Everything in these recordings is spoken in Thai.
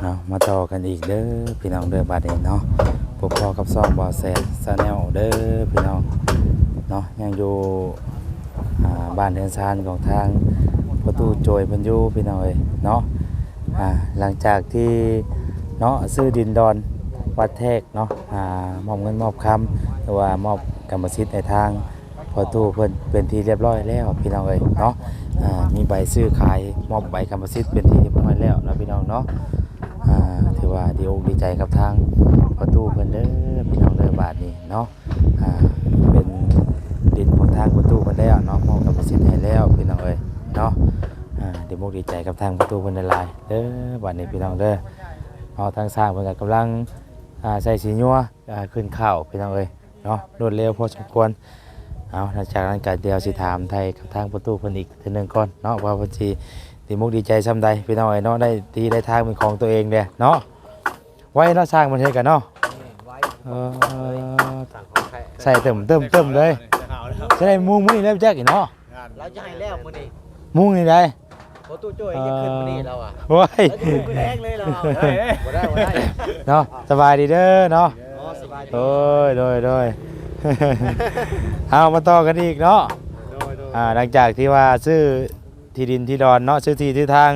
เอามาต่อกันอีกเด้อพี่น้องเด้อบาดนี้เนาะพบพ่อกับซองบอแซดซาแนลเด้อพี่น้องเนาะยังอยู่บ้านเรือนซานของทางประตูโจยพิ่นยูพี่น้องเอ้ยเนาะหลังจากที่เนาะซื้อดินดอนวัดแทกเนาะมอบเงินมอบคำหรือว่ามอบกรรมสิทธิ์ในทางประตูเพิ่นเป็นที่เรียบร้อยแล้วพี่น้องเอ้ยเนาะมีใบซื้อขายมอบใบกรรมสิทธิ์เป็นที่เรียบร้อยแล้วนะพี่น้องเนาะ ถือว่าดีอกดีใจกับทางประตูเพิ่นเด้อพี่น้องเด้อบาทนี้เนาะอ่าเป็นดินของทางประตูเพิ่นแล้วเนาะมอบกับประสิทธิ์ให้แล้วพี่น้องเอ้ยเนาะอ่าดีอกดีใจกับทางประตูเพิ่นลายเด้อบาทนี้พี่น้องเด้อเอาทางสร้างเพิ่นก็กำลังอ่าใส่สีญัวอ่าขึ้นข้าวพี่น้องเอ้ยเนาะรวดเร็วพอสมควรเอาหลังจากนั้นก็เดี๋ยวสิถามไทยกับทางประตูเพิ่นอีกทีหนึงก่อนเนาะว่าเพิ่นสิ ดีมุกดีใจซ้ำใดพี่น้องไอ้เนาะได้ทีได้ทางเป็นของตัวเองเด้เนาะไว้เนาะสร้างมันเฮ็ดกันเนาะไว้เออสั่งของใครใส่เติมเติมเติมเลยจะได้มุงมื้อนี้แล้วแจ๊กอีเนาะเราจะให้แล้วมื้อนี้มุงนี่ได้โอ้ตู้โจ้ยยังขึ้นมื้อนี้เราอะโอ้ยเราจะขึ้นแรงเลยเราเฮ้ยบ่ได้บ่ได้เนาะสบายดีเด้อเนาะอ๋อสบายดีโอ้ยโดยโดยเอามาต่อกันอีกเนาะโดยโดยอ่าหลังจากที่ว่าซื้อ ที่ดินที่ดอนเนาะซื้อที่ที่ทาง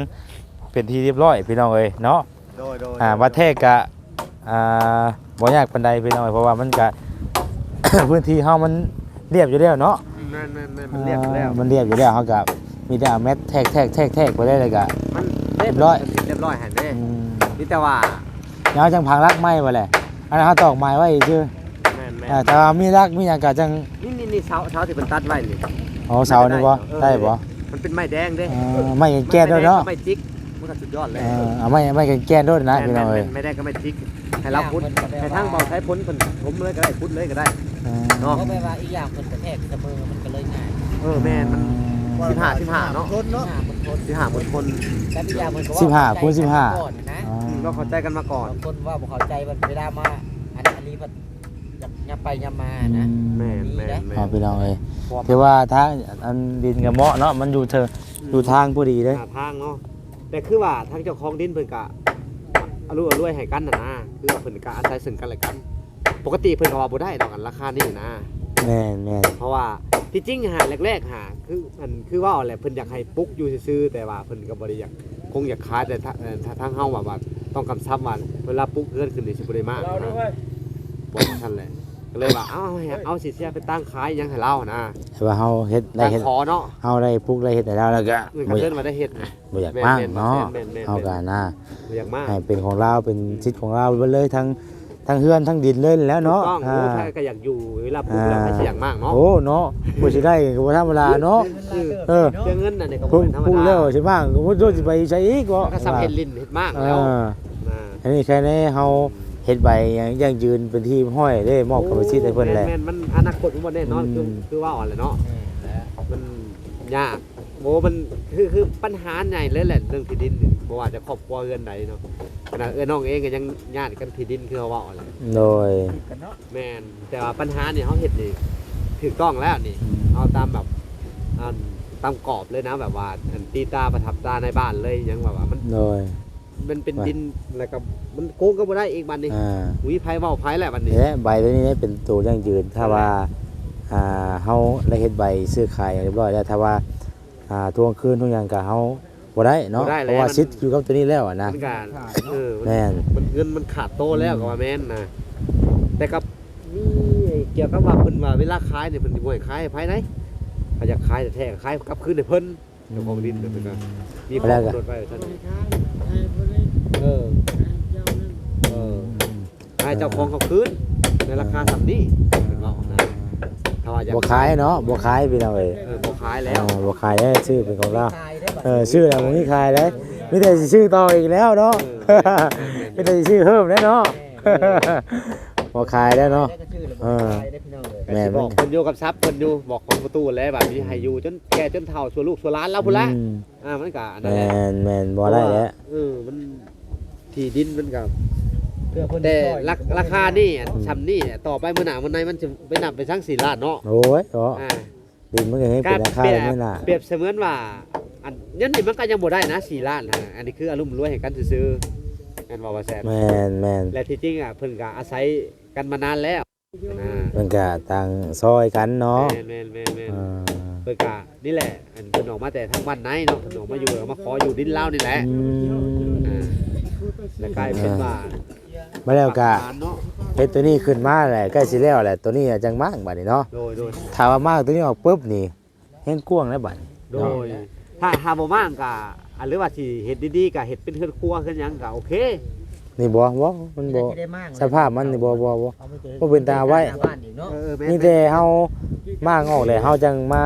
เป็นที่เรียบร้อยพี่น้องเอ้ยเนาะโดยโดยอ่าวัดเทกกะอ่าบ่ยากปานใดพี่น้องเพราะว่ามันกะ พื้นที่เฮามันเรียบอยู่แล้วเนาะแม่นแม่นแม่นมันเรียกอยู่แล้ว อ่ามันเรียบอยู่แล้วเฮาก็มีแต่เอาแมทแทกแทกแทกแทกไปได้เลยกะ มันเรียบร้อย เรียบร้อยหันเด้อืมนี่แต่ว่าเดี๋ยวจังพังรักไม้บ่แหละอันนั้นเฮาตอกไม้ไว้ซื่อแม่นแม่นอ่าแต่ว่ามีรักมีหยังก็จังนี่นี่นี่เสาเสาที่มันตัดไว้นี่ อ๋อเสานี่บ่เออได้บ่ มันเป็นไม้แดงเด้เออไม้แก้นด้วยเนาะไม้จิกมันก็สุดยอดเลยเออเอาไม้ไม้แก้นด้วยนะพี่น้องเอ้ยไม่ได้ก็ไม่จิกให้เราพุดให้ทั้งเบาใช้พ้นเพิ่นผมเลยก็ได้พุดเลยก็ได้เออเนาะเพราะแปลว่าอีกอย่างมันกระแทกเสมอมันก็เลยง่ายเออแม่นมันสิบห้าสิบห้าเนาะทนเนาะมันทนสิบห้าบนคนแต่อีกอย่างมันก็สิบห้าว่คูณสิบห้าก่อนนะอ๋อเราเข้าใจกันมาก่อนบางคนว่าบ่เข้าใจมันเวลามาอันอันนี้มัน ยับไปยับมานะแม่นแม่นแม่อ๋อนพี่น้องเอ้ยเพราะว่าถือว่าทางอันดินกับเหมาะเนาะมันอยู่เธออยู่ทางผู้ดีเลยหาทางเนาะแต่คือว่าทางเจ้าของดินเพิ่นก็อรุอรวยให้กันน่ะนะคือว่าเพิ่นก็อาศัยซึ่งกันและกัน ปกติเพิ่นก็ว่าบ่ได้ดอกกันราคานี้นะ แม่นแม่นเพราะว่าที่จริงหาแรกๆหาคือมันคือว่าอะไรเพิ่นอยากให้ปลุ๊กอยู่ซื่อๆแต่ว่าเพิ่นก็บ่ได้อยากคงอยากขายแต่ถ้าเอ่อถ้าทางเฮาว่าว่าต้องกำชับว่าเวลาปลุ๊กเกินขึ้นนี่สิบ่ได้มากนะบอกท่านแหละ ก็เลยว่า เอ้าให้เอาสิเสียไปตั้งขายยังให้เรานะแต่ว่าเฮาเฮ็ดได้ตั้งเฮ็ดขอเนาะเฮาได้ปลุกได้เฮ็ดได้แล้วแล้วก็เงินบ่ก็อเดิยากนมาได้เฮ็ดนะ บ่อยากมากเนาะแม่นๆแม่นๆ เฮาก็น่าบ่อยากมากให้เป็นของเราเป็นสิทธิ์ของเราไปเลยทั้งทั้งเฮือนทั้งดินเลยแล้วเนาะถูกต้องอ่าโอ้ถ้าก็อยากอยู่เวลาปลูกเราให้เสียงมากเนาะโอ้เนาะบ่สิได้ก็บ่ธรรมดาเนาะเออเรื่องเงินน่ะเนี่ยก็พุ่บ่งเป็นธรรมพุ่งดาแล้วใช่บ้างก็บ่รู้สิไปใช้อีกบ่ก็ซ้ำเฮ็ดลิ้นเฮ็ดมากเอแล้วอนะอันนี้แค่นี้เฮา เฮ็ดใบยังยังยืนเป็นที่ห้อยได้มอบกรรมสิทธิ์ให้เพิ่นแหละ แม่นๆมันอนาคตมันบ่แน่นอนคืออืม คือว่าอ่อนแหละเนาะ มันยากโอ้มันคือคือปัญหาใหญ่เลยแหละเรื่องที่ดินนี่บ่ว่าจะครอบครัวเรือนใดเนาะขนาดเอ้อน้องเองก็ยังญาติกันที่ดินคือเขาว่าอ่อนแหละโดยแม่นแต่ว่าปัญหาเนี่ยเขาเฮ็ดนี่ถูกต้องแล้วนี่ เอาตามแบบอันตามกรอบเลยนะแบบว่าอันตีตาประทับตาในบ้านเลยยังแบบว่ามันโดย มันเป็นว่าดินแล้วก็มันโกงก็บ่ได้อีกบัดนี้อ่าวิไผเว้าไผแหละบัดนี้เนี่ยใบตัวนี้เป็นตัวยั่งยืน ถ้าว่าอ่าเฮาได้เฮ็ดใบซื้อขายอย่างเรียบร้อยแล้วถ้าว่าอ่าทวงคืนทุกอย่างก็เฮาบ่ได้เนาะเพราะว่าสิทธิ์อยู่กับตัวนี้แล้วอะนะมันก็เออมันแม่นมันเงินมันขาดโตแล้วก็ว่าแม่นนะแต่กับนี่เกี่ยวกับว่าเพิ่นว่าเวลาขายเนี่ยเพิ่นสิบ่ให้ขายให้ไผไหนเขาอยากขายแต่แท้ๆขายกลับคืนให้เพิ่นเจ้าของดินเนี่ยเพิ่นก็มีข้อกำหนดไว้ว่าซั่น เออเออให้เจ้าของเขาคืนในราคาสำนี้เพิ่นว่านะถ้าว่าอยากบ่ขายเนาะบ่ขายพี่น้องเอ้ยเออบ่ขายแล้ว อ่าบ่ขายได้ชื่อเป็นของเราตายได้บัดเออชื่อแล้วบ่มีขายได้มีแต่สิชื่อต่ออีกแล้วเนาะ มีแต่สิชื่อเพิ่มได้เนาะบ่ขายได้เนาะได้ก็ชื่อเลยเออตายได้พี่น้องเลยแม่แม่บอกเพิ่นอยู่กับทรัพย์เพิ่นอยู่บอกของประตูแล้วแบบนี้ให้อยู่จนแก่จนเฒ่าชั่วลูกชั่วหลานแล้วพุ่นละอืมอ่ามันก็อันนั้นแม่แหละนแม่นบ่ได้แล้ว เออมัน ที่ดินมันก็เพื่อเพิ่นแต่ช่วยราราคานี่อันซ้ำนี่ต่อไปมื้อหน้ามื้อในมันจะไปนับไปทั้ง4ล้านเนาะโอ้ยเนาะอ่าดินมันก็ให้เป็นราคาเปรีเลยบนี่น่ะเปรียบเสมือนว่าอันยันนี่มันก็ยังบ่ได้นะ4ล้านนะอันนี้คืออารมณ์รวยให้กันซื่อแม่นบ่ว่าแซ่บแม่นแม่นและที่จริงอะเพิ่นก็อาศัยกันมานานแล้วนะมันก็ต่างซอยกันเนาะแม่นแม่นแม่นแม่น อ่าเพิ่นก็นี่แหละอันเพิ่นออกมาแต่ทางบ้านไหนเนาะเพิ่นออกมาอยู่แล้วมาขออยู่ดินลาวนี่แหละอืมอ่า แล้วกลายเป็นว่ามาแล้วก็ปากหวานเนาะเฮ็ดตัวนี้ขึ้นมาแหละใกล้สิแล้วแหละตัวนี้จังมากบัดนี้เนาะโดยโดยถ้าว่ามากตัวนี้ออกปุ๊บนี่แห้งกว้างแล้วบัดโดย ถ้าหาบ่มากก็อันหรือว่าสิเฮ็ดดีๆก็เฮ็ดเป็นเฮือนครัวขึ้นหยังก็โอเค นี่บ่บ่มันบ่ได้มากสภาพมันนี่บ่บ่บ่เอาไปจอบ่เป็นตาไว้หน้บ้านอีกเนาะเออแม่นมีแต่เฮามากออกเลยเฮาจังมา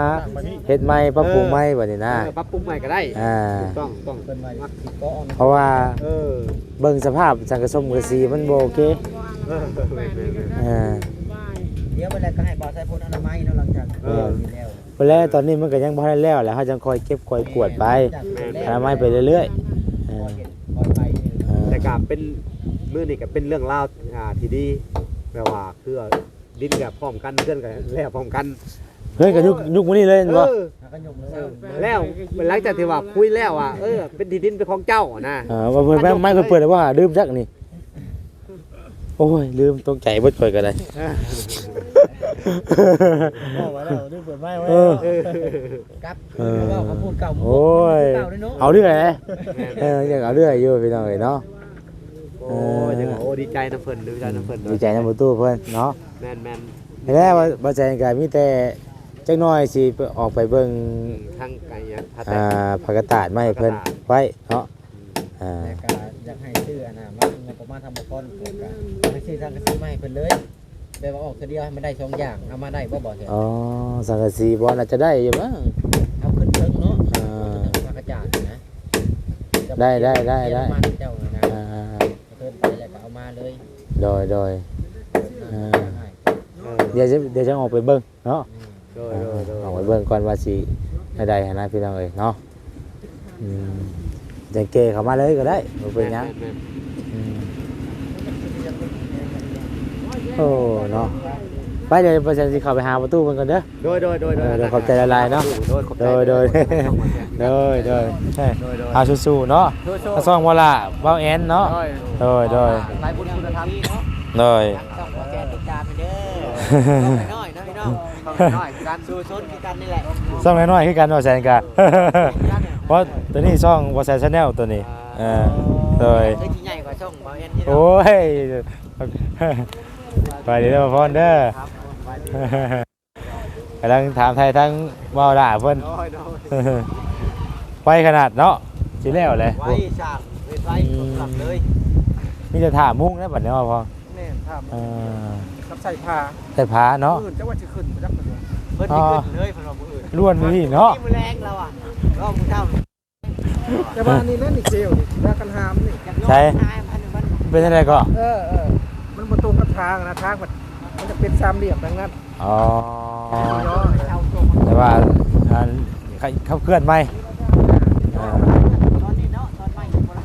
เฮ็ดใหม่ปรับปรุงใหม่บัดนี้นะเออปรับปรุงใหม่ก็ได้อ่าถูกต้องต้องเป็นไว้สิก็เอาเพราะว่าเออเบิ่งสภาพสังกะสมกะสีมันบ่โอเคเออแม่นแม่นแม่นอ่าเดี๋ยวเวลาก็ให้บ่อใส่พ่นอนามัยเนาะหลังจากเออมีแล้วเพราะแล้วตอนนี้มันก็ยังบ่ทันแล้วแหละเฮาจังคอยเก็บคอยกวดไปอนามัยไปเรื่อยๆ อ่าแต่ก็เป็นมื้อนี้ก็เป็นเรื่องราวอ่าที่ดีแปลว่าคือดินกับพร้อมกันเพื่อนกันแล้วพร้อมกันเฮ้ยก็ยุคยุคมื้อนี้เลยเห็นบ่เออแล้วก็ยกมือแล้วหลังจากที่ว่าคุยแล้วอะเออเป็นที่ดินเป็นของเจ้านะอ่าว่าเพิ่นไม่ไม่เพิ่นเปิดแล้วว่าลืมจักนี่โอ้ยลืมตกใจเบิดข่อยก็ได้ บอกไว้แล้วนี่เปิดไม้ไว้เออครับเออว่าเขาพูดเก่าโอ้ย เก่าด้วยเนาะเอาเรื่อยเลยเออยังเอาเรื่อยอยู่พี่น้องเอ้ยเนาะ โอ้ยยังว่าโอ้ดีใจนะเพิ่นดีใจนะเพิ่นดีใจนำประตูเพิ่นเนาะแม่นแม่นแล้วว่าบ่ใจก็มีแต่จักหน่อยสิไปออกไปเบิ่งทางไก่ยังพาแต่อ่าผักกาดตาดมาให้เพิ่นไว้เนาะอ่าแต่ก็อยากให้ชื่ออันน่ะมันงบประมาณทำบุคคลเกิดกันไม่ใช่ทางกระซื้อมาให้เพิ่นเลยแปลว่าออกเทอเดียวให้มันได้สองอย่างเอามาได้บ่บ่เถอะอ๋อสังกะสีบ่น่าจะได้อยู่มั้งเอาขึ้นเทิงเนาะอ่ามากระจาดนะได้ได้ได้ได้ โดยโดยอ่าเออเดี๋ยวจะเดี๋ยวจะออกไปเบิ่งเนาะโดยโดยโดยออกไปเบิ่งก่อนว่าสิให้ได้หั้นนะพี่น้องเอ้ยเนาะอืมจังเกเข้ามาเลยก็ได้บ่เป็นหยังแม่นอืมโอ้เนาะ ไปเดี๋ยวประชาชนเข้าไปหาประตูมันก่อนเด้อ โดยโดยโดยโดยเออเดี๋ยวขอบใจละลายเนาะ โดยขอบใจโดยโดยโดยโดยเฮ้ยเอาสู้ๆเนาะเอาซ่องบ่ล่ะเว้าแอนเนาะ โดยโดยหลายบุญคุณธรรมเนาะโดย ต้องขอแจ้งติดตามไปเด้อน้อยๆนะพี่น้องน้อยกันสู่ชนคือกันนี่แหละซ่องน้อยๆคือกันว่าแซนกันเพราะตัวนี้ซ่องบ่แซนชาแนลตัวนี้เออโดยเฮ้ยที่ใหญ่กว่าช่องบ่เอ็นที่โอ้ยไปเดี๋ยวมาพอนเด้อครับไปดิ กำลังถามไทยทั้งเว่าด่าเพิ่น น้อยน้อยไปขนาดเนาะสิแล้วเลยไว้ฉากเวทไว้คนหลับเลยมีแต่ถามมุ่งนะบัดนี้ว่าพอแม่นถามเออกับใส่ผ้าแต่ผาเนาะอื่นจะว่าจะขึ้นบ่จักมันว่าเพิ่นสิขึ้นเลยเพิ่นว่ามื้ออื่นล้วนมือนี่เนาะ มื้อแรงเราอะรอบมื้อเช้าแต่ว่านี่นั่นนี่เจลนี่ว่ากันหามนี่ ใช่ เป็นอะไรก็ เออเออมันบ่ตรงกับทางนะทางมัน มันจะเป็นสามเหลี่ยมดังนั้นอ๋อ ย่อเอาตรงแต่ว่าอันเขาเคลื่อนไหมเออตอนนี้เนาะตอนใหม่บ่ล่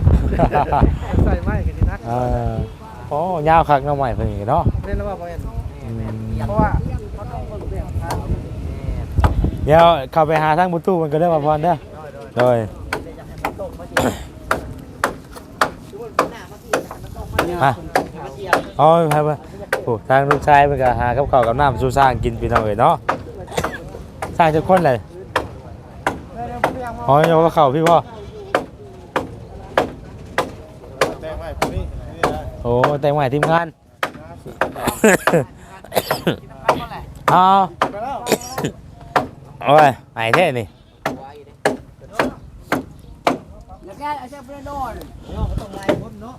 ะใส่ไม้กันนี่นักเออโอ้ยาวคักเงาใหม่เพิ่นอีกเนาะเล่นแล้วว่าบ่แม่นอืมเพราะว่าเขาต้องเบิ่งเรื่องทางเดี๋ยวเข้าไปหาทางประตูมันก็ได้มาพรเด้อโดยฮะอ๋อไปไปโอ้ทางลูกชายมันก็หากับข้าวกับน้ำสู้สร้างกินพี่น้องเอ้ยเนาะสร้างจะคนเลยอ๋อโยกข้าวพี่พ่อโอ้แต่งใหม่ทีมงานเอาโอ้ยไหนเท่นี่แล้วแกเอาเสื้อเพื่อนนอนเนาะก็ต้องไล่คนเนาะ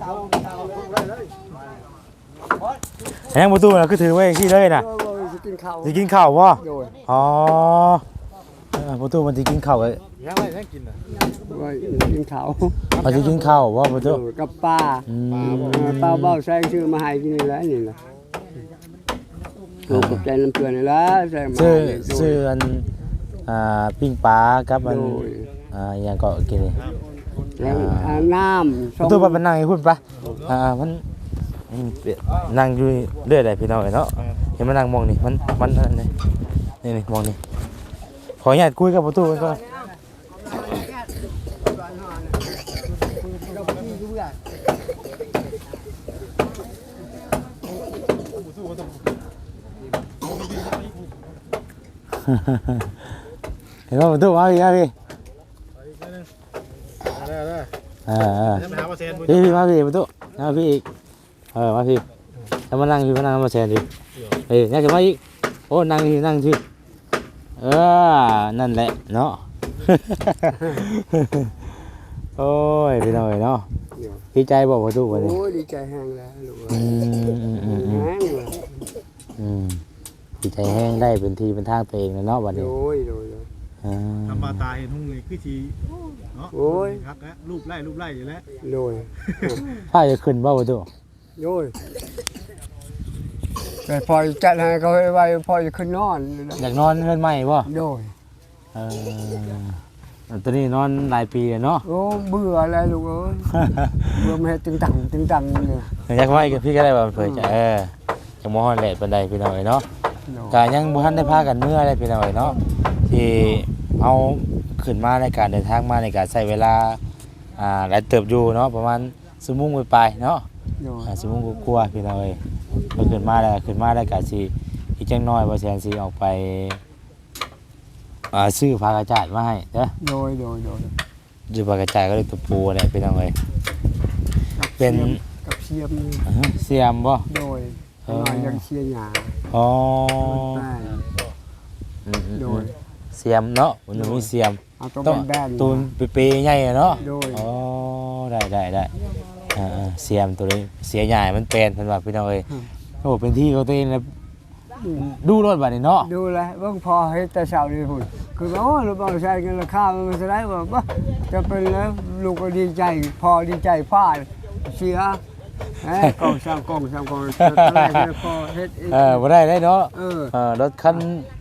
เตาเตาเลย แหงประตูน่ะคือถือไว้ที่เลยน่ะสิกินข้าวจะกินข้าวบ่โดยอ๋อเออประตูมันจะกินข้าวเอ้ยยังไงยังกินน่ะว่ากินข้าวมันจะกินข้าวบ่ประตูกับปลาอืมปลาเบ้าแซงชื่อมาให้กินนี่แหละนี่ล่ะโอ้ขอบใจน้ำเกลือนี่ล่ะแซงมาชื่อให้โดยชื่ออันอ่าปิ้งปลากับอันโดยอ่าอหยังก็กินนี่แล้วอาน้ำประตูไปมันนั่งให้คุณปะอ่ามันอืมเปรีย นั่งอยู่เรื่อยเลยพี่น้องเนาะเห็นมันนั่งมองนี่มันมันนี่นี่มองนี่ขออนุญาตคุยกับประตูไว้ก่อนเห็นว่าประตูว่าอีกแล้วพี่อ่าอ่าพี่พี่มาพี่ประตูมาพี่อีก เออมาพี่แล้วมานั่งพี่มานั่งมาแชร์ดิเฮ้ยนี่ขึ้นมาอีกโอ้นั่งพี่นั่งพี่เออนั่นแหละเนาะโอ้ยพี่น้อยเนาะดีใจบอกประตูวันนี้โอ้ยดีใจแห้งแล้วลูกอืมอืมอืมอืมแห้งเลยอืมดีใจแห้งได้เป็นทีเป็นทางตัวเองแล้วเนาะวันนี้โอ้ยโดยโดยอ่าทำมาตาเห็นหุ้งเลยคือทีเนาะโอ้ยครับแล้วรูปไล่รูปไล่อยู่แล้วโดยผ้าจะขึ้นบ่ประตูโดยแต่พอจัดให้เขาไว้พอจะขึ้นนอนเลยนะอยากนอนเรือนใหม่บ่โดยเออตอนนี้นอนหลายปีแล้วเนาะโอ้เบื่อแล้วลูกเอ้ยเบื่อไม่ให้ตึงตังตึงตังเลยอยากไว้กับพี่ก็ได้บ่เผยจะเออจะมอฮอนแลดบันไดพี่น้อยเนาะโดยก็ยังบ่ทันได้พากันเมื่อได้พี่น้อยเนาะที่เอาขึ้นมาในการเดินทางมาในการใช้เวลาอ่าหลายเติบอยู่เนาะประมาณชั่วโมงไปๆเนาะ โดยอ่าชั่วโมงกว่าๆพี่น้อยพอขึ้นมาแล้วขึ้นมาได้วก็สิอีกจังน้อยบ่แซนสิออกไปอ่าซื้อผ้ากระจาดมาให้เด้อโดยโดยโดยซื้อผ้ากระจาดก็เลยตัวปูเนี่ยพี่น้องเอ้ยเป็นกับเชียมนี่อ่าฮะเสียมบ่ โดยเออ หน่อยยังเชียร์หยาอ๋อแป้งอืมๆโดยๆเสียมเนาะมันมีเสียม เอาตัวต้องแบนๆตูนเปย์ๆใหญ่อะเนาะโดย อ๋อได้ได้ได้อ่าๆ เสียมตัวนี้เสียใหญ่มันเป็นเพิ่นว่าพี่น้องเอ้ยโอ้เป็นที่ของตัวเองแล้วอืมดูรถบัดนี้เนาะดูแลเบิ่งพอเฮ็ดแต่เช้านี่พุ่นคือว่าโอ้ลูกบ่าวใช้กันราคามันสิได้ว่าบ่จะเป็นแล้วลูกก็ดีใจพอดีใจพาเสีย เอ้ยกองสร้างกองสร้างกองจะได้ให้พอเฮ็ดเองเออบ่ได้ได้เนาะเออ เออรถคัน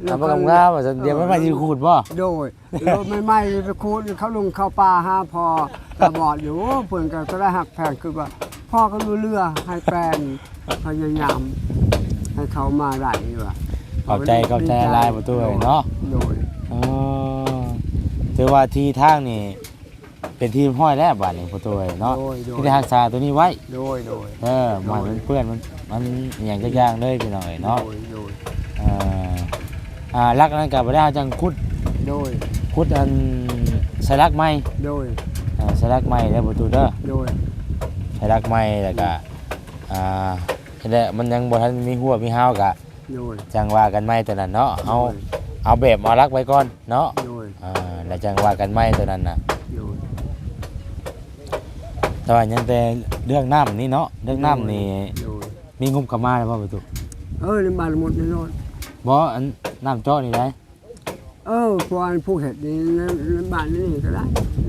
รถทำคักำงามว่าจะเดี๋ยวไม่มาสิขูดบ่ โดยรถใหม่ๆไปคูดเขาลงเข้าป่าหาพอตาบอดอยู่เพิ่นก็จะได้หักแพงคือว่า พ่อก็รู้เรือให้แปลนพยายาม ให้เขามาได้ว่าขอบใจขอบใจหลายประตูเอ้ยเนาะ โดย อ๋อถือว่าที่ทางนี่ เป็นที่ห้อยแล้วบัดนี้ประตูเอ้ยเนาะโดยโดย ที่ได้รักษาตัวนี้ไว้ โดยโดย เออมันมันเปื้อนมันมันอหย่างจักอย่างเลยพี่น้องเอ้ยเนาะโดยโดยอ่าอ่ารักนั้นกับบ่ได้เอาจังคุดโดยคุดอันใส่รักไม้โดยอ่าใส่รักไม้แล้วประตูเด้อโดยใส่รักไม้แล้วก็อ่าแล้วมันยังบ่ทันมีหัวมีหาวกะ โดยจังว่ากันไม้ตัวนั้นเนาะเอาเอาแบบเอารักไว้ก่อนเนาะโดยอ่าแล้วจังว่ากันไม้ตัวนั้นน่ะโดย แต่ว่ายังแต่เรื่องน้ำนี่เนาะเรื่องน้ำนี่โดยมีงบกลับมาแล้วบ่ประตูเออในบ้านหมดแน่นอน บ่อันน้ำเจาะนี่ได้เออพวกผู้เห็ดนี่ในในบ้านนี่ก็ได้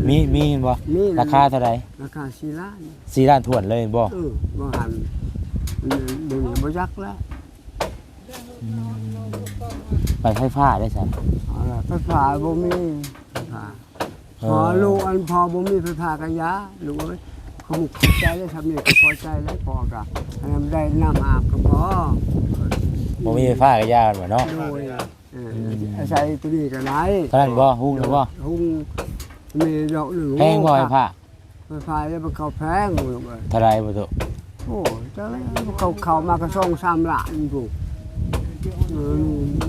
มีมีบ่มี ราคาเท่าไหร่ราคาสี่ล้านสี่ล้านถ้วนเลยบ่เออบ่หันเดี๋ยวนี้บ่ยักแล้วไปไฟฟ้าได้ซั่นเอาล่ะไฟฟ้าบ่มีไฟฟ้าพอลูกอันพอบ่มีไฟฟ้ากะยาลูกเอ้ย เขามุกเข้าใจแล้วทำนี่ก็พอใจแล้วพอกะอันนั้นได้น้ำอาบก็พอบ่มีไฟฟ้าก็ยากกันบ่เนาะโดยเอออาศัยตัวนี้ก็ได้เท่านั้นบ่ฮู้หรือบ่หุ้งมีดอกหนึ่งแพงบ่ไฟฟ้าไฟฟ้าแล้วมันเข้าแพงลูกเอ้ยเท่าไหร่บ่ตุโอ้จังเลยเขาเข้ามาก็ส่งสามล้านลูกเออ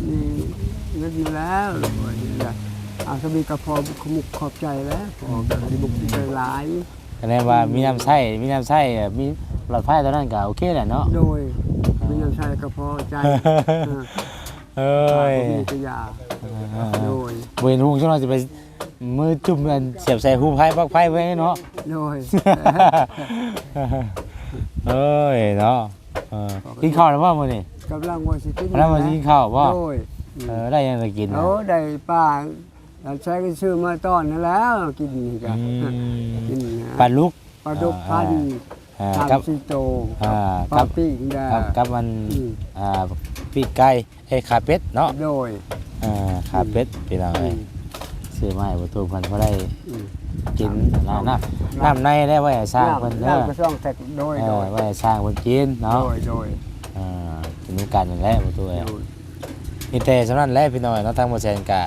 นี่เงินอยู่แล้วลูกเอ้ยนี่แหละอาสมีกระพอขมุกขอบใจแล้วพอกันที่บุกใจหลาย คะแนนว่ามีน้ำใช้มีน้ำใช้มีหลอดไฟตัวนั้นก็โอเคแหละเนาะ โดยมีน้ำใจกระพอใจเออเอ้ยมีกระยาโดยบ่เห็นฮู้จังเราจะไปมือจุ่มอันเสียบใส่หูไฟปลั๊กไฟไว้เนาะ โดยเอ้ยเนาะเออกินข้าวแล้วบ่มื้อนี้กำลังว่าสิกินแล้วมากินข้าวบ่โดยเออได้ยังจะกินนะโอ้ได้ป้า เราใช้กันซื้อมาต้อนนั่นแล้วกินนี่กันอืมกินนะปลาลูกปลาดุกพันอ่าสามกับสี่โตอ่าปกัลาบปีกได้กับกับมันอืม อ่าปีกไก่เอ้ยขาเป็ดเนาะโดยอ่าขาเป็ดพี่น้องเอ้ยซื้อมาให้บ่ตูเพิ่นบ่ได้อืม กินน้ำน้ำน้ำในได้ไว้ให้สร้างเพิ่นเด้อน้ำก็ต้องแตกโดยเอโดอยไว้ให้สร้างเพิ่นกินโดเนาะยโดยอ่ากินนำกันนั่นแหละบ่ตูเอ้ย โดย มีแต่สำนั้นแหละพี่น้อยเนาะทางบ่แซนกะ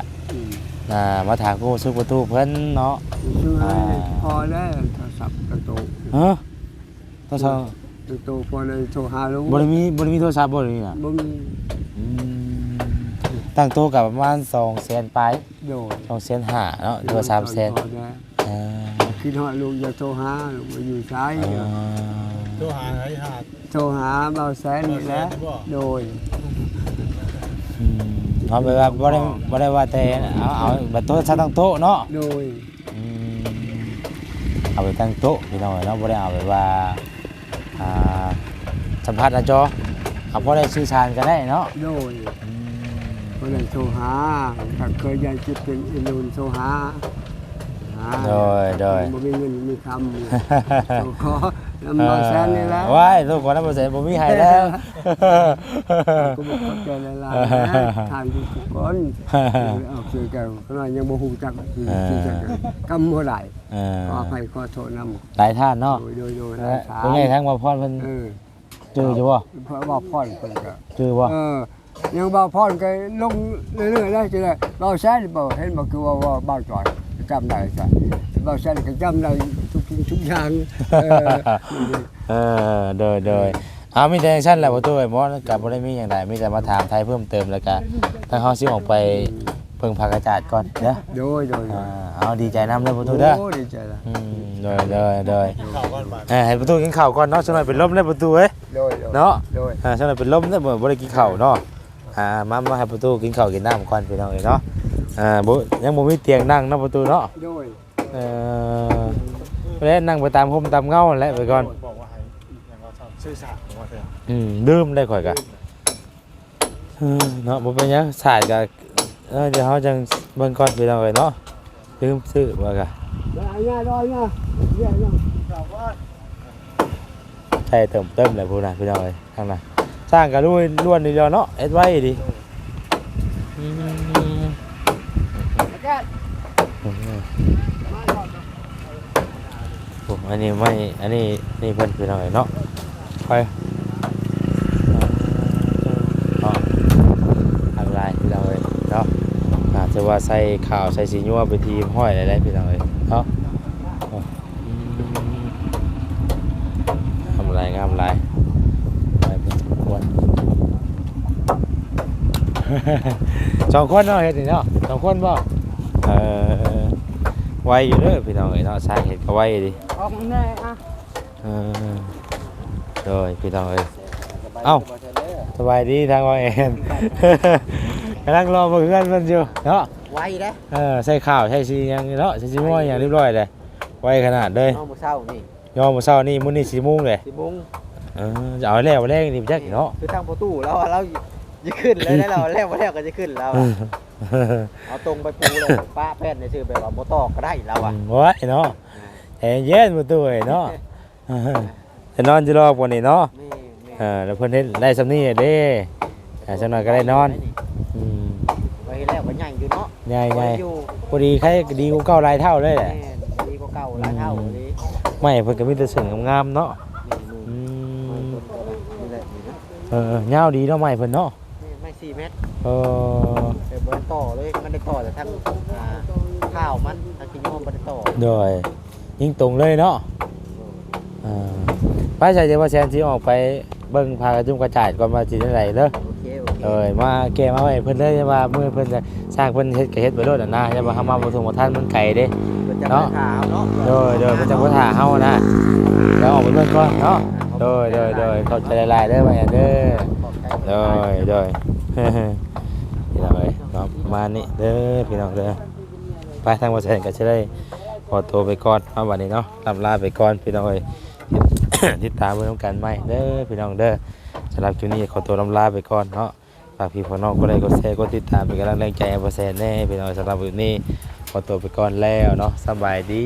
อืมอ่ามาถามผู้ซื้อประตูเพิ่นเนาะซื้อให้อ่าพอได้โทรศัพท์กระโตเฮ้อต้องสั่งกระโตพอเลยโทรหาลูกบ่ได้มีบ่ได้มีโทรศัพท์บ่ได้มีน่ะบ่มีอืมตั้งโต๊ะกับประมาณ2แสนปลายโดย2แสนห้าเนาะหรือว่า3แสนอ่าคิดฮอดลูกอย่าโทรหาลูกมาอยู่ซ้ายอ่าตัวหาไหนหาโทรหาเบาแสนนี่แหละโดยอืม เอาไปว่าบ่ได้บ่ได้ว่าแต่เอาเอาบัดโต๊ะซะตั้งโต๊ะเนาะโดยอืมเอาไปตั้งโต๊ะพี่น้องเนาะบ่ได้เอาไปว่าอ่าสัมภาษณ์หน้าจอเอาพอได้สื่อสารกันได้เนาะโดยอืม ก็เลยโทรหาถ้าเคยยายจิตเป็นอินูนโทรหาหาโดยโดย บ่มีเงินมีคำ โทรขอ ลำเบาแสนนี่แหละว้ายทุกคนนะบ่เสร็จบ่มีให้แล้วก็บอกขอบใจหลายๆนะทานทุกคนเอาคือกันขนาดยังบ่ฮู้จักคือคือจักกำบ่ได้เออขออภัยขอโทษนำหลายท่านเนาะโดยโดยโดยและสาเป็นไงทั้งว่าพรเพิ่นเออจื้ออยู่บ่เพราะว่าพ่อนเพิ่นก็จื้อบ่เออยังบ่พ่อนก็ลงเรื่อยๆได้จังได๋เราแซ่บ่เห็นบ่คือว่าว่าบ้าจอยจำได้ซะบ่แซ่ก็จำได้ ทุกสิ่งทุกอย่างเออเออโดยโดยเอามีแต่จังซั่นแหละบ่ตู้ไอ้หมอก็บ่ได้มีหยังใดมีแต่มาถามไทยเพิ่มเติมแล้วก็ทางเฮาสิออกไปเพิ่งพักอากาศก่อนเด้อโดยโดยโดอ่ายเอาดีใจนำเด้อบ่ตู้เด้อโอ้ดีใจละอืมโดยโดยโดยข่าวก่อนบาดเออให้ประตูกินข้าวก่อนเนาะสักหน่อยเป็นลมได้ประตูเอ้ยโดยโดยเนาะ โดย อ่าสักหน่อยเป็นลมได้บ่บ่ได้กินข้าวเนาะ อ่า มา มาให้ประตูกินข้าวกินน้ำก่อนพี่น้องเอ้ยเนาะ อ่าบ่ยังบ่มีเตียงนั่งเนาะประตูเนาะ โดย เออไป แล้วนั่งไปตามห่มตามเงานั่นแหละไปก่อนบอกว่าให้อย่างเราทำซื่อสัตย์บอกว่าเถอะอืมดื่มได้ข่อยกะเออเนาะบ่เป็นหยังสายกะเออเดี๋ยวเฮาจังเบิ่งก่อนพี่น้องเอ้ยเนาะลืมซื้อบ่กะได้ย่าดอยย่าย่าย่าข่าวว่าใช่เติมเติมแหละพูดนะพี่น้องเอ้ยข้างหน้าสร้างกันล้วนล้วนนี่เดียวเนาะเอ็ดไว้ดิอืมโอันนี้ไม่ อันนี้นี่เพิ่นพี่น้องเอ้ยเนาะไปเนาะทำลายพี่น้องเอ้ยเนาะอาจจะว่าใส่ข่าวใส่สีนัวไปทีห้อยอะไรๆพี่น้องเอ้ยเนาะทำไรงามอะไรไปควรสองคนเนาะเฮ็นเนาะสองคนบ่เออ ไวอยู่เด้อพี่น้องเอ้ยเนาะสร้างเฮ็ดก็ไวดิออกมาแน่อะเออโดยพี่น้องเอ้ย เอ้า สบายดีทางว่าเอ็นกำลังรอมาเพื่อนเพิ่นอยู่เนาะไว้เด้เออใส่ข้าวใส่ซีหยังนี่เนาะใส่ซีม้อยอย่างเรียบร้อยเลยไวขนาดเลยน้องมื้อเช้านี่ยอมมื้อเช้านี่มื้อนี้4:00นเลยสิมุงเออจะเอาแล้วแรงนี่จักเนาะ คือทางประตูแล้วเรา จะขึ้นเลยได้เราแล้วบ่แล้วก็จะขึ้นแล้วอะเอาตรงไปปูเลยป้าแพทย์ในชื่อแบบว่าบ่ตอกก็ได้แล้วอะโอ้ยเนาะแหงเย็นประตูเอ้ยเนาะจะนอนจะรอกว่านี้เนาะนี่นี่เออแล้วเพิ่นเฮ็ดได้สำนี้เด้อ่าจังหน่อยก็ได้นอนอืมไว้แล้วก็ใหญ่อยู่เนาะใหญ่ไว้ๆอยู่พอดีใครก็ดีกว่าเก่าหลายเท่าเลยแหละแม่นดีกว่าเก่าหลายเท่าเลยไม่เพิ่นก็มีแต่เสียงงามๆเนาะนี่อืนี่มต้นก็ได้นี่แหละนี่นะเออยาวดีเนาะไม่เพิ่นเนาะนี่ไม่ สี่เมตรเออแต่บ่ได้ต่อเลยมันได้ต่อแต่ทั้งอ่าข้าวมันทางกินยอมบ่ได้ต่อโดยยิงตรงเลยเนาะอ่าไปใส่จะว่าแซนสิออกไปเบิ่งพากระจุมกระจาดก่อนว่าสิได้ไรเด้อ โอเคโอเคเอ้ยมาแกมาไว้เพิ่นเลยว่าเมื่อเพิ่นจะสร้างเพิ่นเฮ็ดก็เฮ็ดไปโลดน่ะนะอย่าว่าเฮามาบ่ถึงบ่ทันมันไกลเด้เพิ่นจะเนาะ ไปถามเนาะโดยโดยเพิ่นจะบ่ท่าเฮานะแล้วออกไปเบิ่งก่อนเนาะ โดยโดยโดยเข้าใจหลายๆเด้อว่าอย่างเด้อโดยโดย พี่น้องเอ้ยเนาะประมาณนี้เด้อพี่น้องเด้อไปทางบ่แซนก็สิได้ขอตัวไปก่อนเอาบัดนี้เนาะลำลาไปก่อนพี่น้องเอ้ยติดตามเบิ่งนำกันใหมเด้อพี่น้องเด้อสำหรับคลิปนี้ขอตัวลำลาไปก่อนเนาะฝากพี่พ่อน้องก็ได้กดแชร์กดติดตามเป็นกำลังแรงใจให้พ่อแซนแน่พี่น้องสำหรับวันนี้ขอตัวไปก่อนแล้วเนาะสบายดี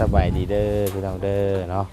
สบายดีเด้อพี่น้องเด้อเนาะ